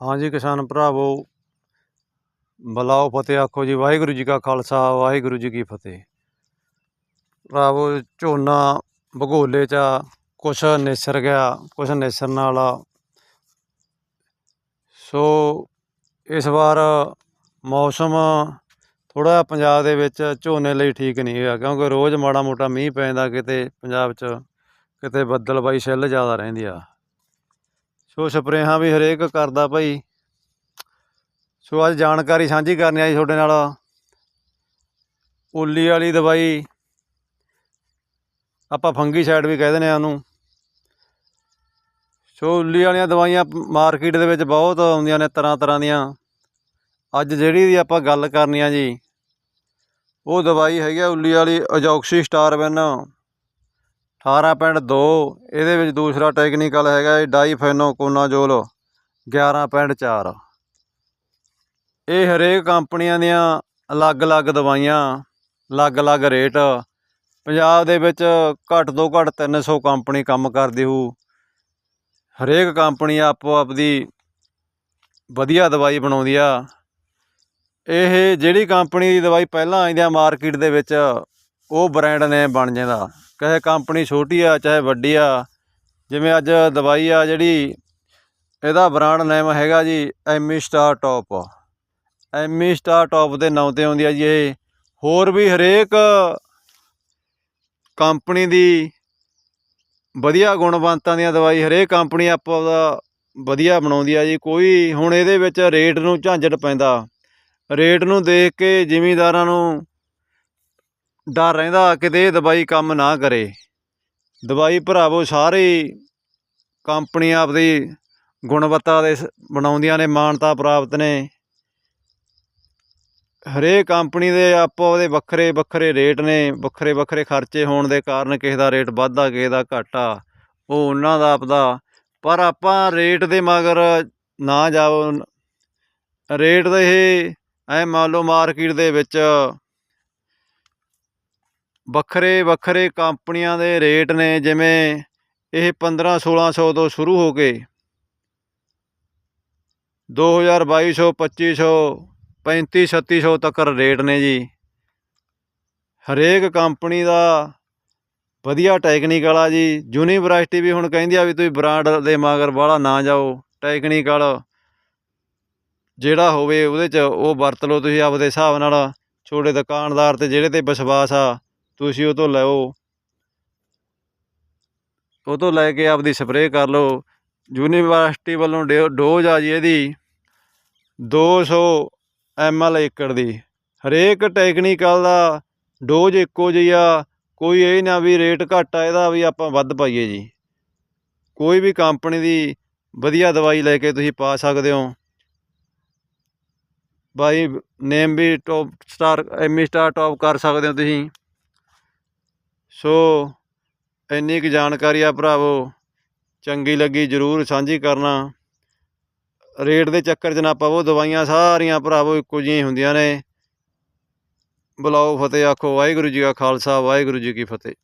ਹਾਂਜੀ ਕਿਸਾਨ ਭਰਾਵੋ ਬਲਾਓ ਫਤਿਹ ਆਖੋ ਜੀ ਵਾਹਿਗੁਰੂ ਜੀ ਕਾ ਖਾਲਸਾ ਵਾਹਿਗੁਰੂ ਜੀ ਕੀ ਫਤਿਹ। ਭਰਾਵੋ ਝੋਨਾ ਭਗੋਲੇ ਚ ਆ, ਕੁਛ ਨਿਸਰ ਗਿਆ ਕੁਛ ਨਿਸਰਨ ਵਾਲਾ। ਸੋ ਇਸ ਵਾਰ ਮੌਸਮ ਥੋੜਾ ਪੰਜਾਬ ਦੇ ਵਿੱਚ ਝੋਨੇ ਲਈ ਠੀਕ ਨਹੀਂ ਹੋਇਆ ਕਿਉਂਕਿ ਰੋਜ਼ ਮਾੜਾ ਮੋਟਾ ਮੀਂਹ ਪੈਂਦਾ ਕਿਤੇ ਪੰਜਾਬ 'ਚ ਕਿਤੇ ਬੱਦਲਬਾਈ ਛਿੱਲ ਜ਼ਿਆਦਾ ਰਹਿੰਦੀ ਆ। ਸੋ ਸਪਰੇਹਾਂ ਵੀ ਹਰੇਕ ਕਰਦਾ ਭਾਈ। ਸੋ ਅੱਜ ਜਾਣਕਾਰੀ ਸਾਂਝੀ ਕਰਨੀ ਆ ਜੀ ਤੁਹਾਡੇ ਨਾਲ। ਉੱਲੀ ਵਾਲੀ ਦਵਾਈ ਆਪਾਂ ਫੰਗੀਸਾਈਡ ਵੀ ਕਹਿ ਦਿੰਦੇ ਆ ਉਹਨੂੰ। ਸੋ ਉੱਲੀ ਵਾਲੀਆਂ ਦਵਾਈਆਂ ਮਾਰਕੀਟ ਦੇ ਵਿੱਚ ਬਹੁਤ ਆਉਂਦੀਆਂ ਨੇ ਤਰ੍ਹਾਂ ਤਰ੍ਹਾਂ ਦੀਆਂ। ਅੱਜ ਜਿਹੜੀ ਦੀ ਆਪਾਂ ਗੱਲ ਕਰਨੀ ਆ ਜੀ, ਉਹ ਦਵਾਈ ਹੈਗੀ ਆ ਉੱਲੀ ਵਾਲੀ ਅਜੌਕਸੀ ਸਟਾਰਵਿਨ 18.2 ਇਹਦੇ ਵਿੱਚ ਦੂਸਰਾ ਟੈਕਨੀਕਲ ਹੈਗਾ ਡਾਈਫੈਨੋਕੋਨਾਜੋਲ 11.4 ਇਹ ਹਰੇਕ ਕੰਪਨੀਆਂ ਦੀਆਂ ਅਲੱਗ-ਅਲੱਗ ਦਵਾਈਆਂ, ਅਲੱਗ-ਅਲੱਗ ਰੇਟ ਪੰਜਾਬ ਦੇ ਵਿੱਚ ਘੱਟ ਤੋਂ ਘੱਟ 300 ਕੰਪਨੀ ਕੰਮ ਕਰਦੀ ਹੋਊ। ਹਰੇਕ ਕੰਪਨੀ ਆਪੋ ਆਪਦੀ ਵਧੀਆ ਦਵਾਈ ਬਣਾਉਂਦੀ ਆ। ਇਹ ਜਿਹੜੀ ਕੰਪਨੀ ਦੀ ਦਵਾਈ ਪਹਿਲਾਂ ਆਉਂਦੀ ਆ ਮਾਰਕੀਟ ਦੇ ਵਿੱਚ ਉਹ ਬ੍ਰਾਂਡ ਨੇਮ ਬਣ ਜਾਂਦਾ। ਚਾਹੇ ਕੰਪਨੀ ਛੋਟੀ ਆ, ਚਾਹੇ ਵੱਡੀ ਆ, ਜਿਵੇਂ ਅੱਜ ਦਵਾਈ ਆ ਜਿਹੜੀ, ਇਹਦਾ ਬ੍ਰਾਂਡ ਨੇਮ ਹੈਗਾ ਜੀ Amy star top. Amy star top ਦੇ ਨਾਂ ਤੇ ਆਉਂਦੀ ਆ ਜੀ ਇਹ। ਹੋਰ ਵੀ ਹਰੇਕ ਕੰਪਨੀ ਦੀ ਵਧੀਆ ਗੁਣਵੰਤਾਂ ਦੀਆਂ ਦਵਾਈ, ਹਰੇਕ ਕੰਪਨੀ ਆਪੋ ਆਪਦਾ ਵਧੀਆ ਬਣਾਉਂਦੀ ਆ ਜੀ। ਕੋਈ ਹੁਣ ਇਹਦੇ ਵਿੱਚ ਰੇਟ ਨੂੰ ਝਾਂਜਟ ਪੈਂਦਾ। ਰੇਟ ਨੂੰ ਦੇਖ ਕੇ ਜ਼ਿਮੀਂਦਾਰਾਂ ਨੂੰ ਡਰ ਰਹਿੰਦਾ ਕਿਤੇ ਇਹ ਦਵਾਈ ਕੰਮ ਨਾ ਕਰੇ। ਦਵਾਈ ਭਰਾਵੋ, ਸਾਰੇ ਕੰਪਨੀ ਆਪਦੀ ਗੁਣਵੱਤਾ ਦੇ ਸ- ਬਣਾਉਂਦੀਆਂ ਨੇ, ਮਾਨਤਾ ਪ੍ਰਾਪਤ ਨੇ। ਹਰੇਕ ਕੰਪਨੀ ਦੇ ਆਪੋ ਦੇ ਵੱਖਰੇ ਵੱਖਰੇ ਰੇਟ ਨੇ, ਵੱਖਰੇ ਵੱਖਰੇ ਖਰਚੇ ਹੋਣ ਦੇ ਕਾਰਨ ਕਿਸੇ ਦਾ ਰੇਟ ਵੱਧਦਾ, ਕਿਸੇ ਦਾ ਘਟਾ ਉਹ ਉਹਨਾਂ ਦਾ ਆਪਦਾ। ਪਰ ਆਪਾਂ ਰੇਟ ਦੇ ਮਗਰ ਨਾ ਜਾਓ ਰੇਟ ਦੇ ਇਹ, ਐ ਮੰਨ ਲਓ, ਮਾਰਕੀਟ ਦੇ ਵਿੱਚ ਵੱਖਰੇ ਵੱਖਰੇ ਕੰਪਨੀਆਂ ਦੇ ਰੇਟ ਨੇ, ਜਿਵੇਂ ਇਹ 15 1600 ਤੋਂ ਸ਼ੁਰੂ ਹੋ ਕੇ 2000 2200 2500 35 3600 ਤੱਕ ਰੇਟ ਨੇ ਜੀ। ਹਰੇਕ ਕੰਪਨੀ ਦਾ ਵਧੀਆ ਟੈਕਨੀਕਲ ਆ ਜੀ। ਯੂਨੀਵਰਸਿਟੀ ਵੀ ਹੁਣ ਕਹਿੰਦੀ ਆ ਵੀ ਤੁਸੀਂ ਬ੍ਰਾਂਡ ਦੇ ਮਗਰ ਬਾਹਲਾ ਨਾ ਜਾਓ। ਟੈਕਨੀਕਲ ਜਿਹੜਾ ਹੋਵੇ ਉਹਦੇ 'ਚ ਉਹ ਵਰਤ ਲਓ ਤੁਸੀਂ ਆਪਦੇ ਹਿਸਾਬ ਨਾਲ। ਛੋਟੇ ਦੁਕਾਨਦਾਰ ਤੇ ਜਿਹੜੇ ਤੇ ਵਿਸ਼ਵਾਸ ਆ ਤੁਸੀਂ ਉਹ ਤੋਂ ਲਓ। ਉਹ ਤੋਂ ਲੈ ਕੇ ਆਪਦੀ ਸਪਰੇਅ ਕਰ ਲਓ। ਯੂਨੀਵਰਸਿਟੀ ਵੱਲੋਂ ਡੇ- ਡੋਜ਼ ਆ ਜੀ ਇਹਦੀ। 200 ਐਲ ਏਕੜ ਦੀ। ਹਰੇਕ ਟੈਕਨੀਕਲ ਦਾ ਡੋਜ਼ ਇੱਕੋ ਜਿਹੀ ਆ। ਕੋਈ ਇਹ ਨਾ ਵੀ ਰੇਟ ਘੱਟ ਆ, ਇਹਦਾ ਵੀ ਆਪਾਂ ਵੱਧ ਪਾਈਏ ਜੀ। ਕੋਈ ਵੀ ਕੰਪਨੀ ਦੀ ਵਧੀਆ ਦਵਾਈ ਲੈ ਕੇ ਤੁਸੀਂ ਪਾ ਸਕਦੇ ਹੋ। ਬਾਈ, ਨੇਮ ਵੀ top star, Amy star top ਕਰ ਸਕਦੇ ਹੋ ਤੁਸੀਂ। ਸੋ ਇੰਨੀ ਕੁ ਜਾਣਕਾਰੀ ਆ ਭਰਾਵੋ, ਚੰਗੀ ਲੱਗੀ ਜਰੂਰ ਸਾਂਝੀ ਕਰਨਾ। ਰੇਟ ਦੇ ਚੱਕਰ 'ਚ ਨਾ ਪਵੋ, ਦਵਾਈਆਂ ਸਾਰੀਆਂ ਭਰਾਵੋ ਇੱਕੋ ਜਿਹੀਆਂ ਹੀ ਹੁੰਦੀਆਂ ਨੇ। ਬੁਲਾਓ ਫਤਿਹ, ਆਖੋ ਵਾਹਿਗੁਰੂ ਜੀ ਕਾ ਖਾਲਸਾ, ਵਾਹਿਗੁਰੂ ਜੀ ਕੀ ਫਤਿਹ।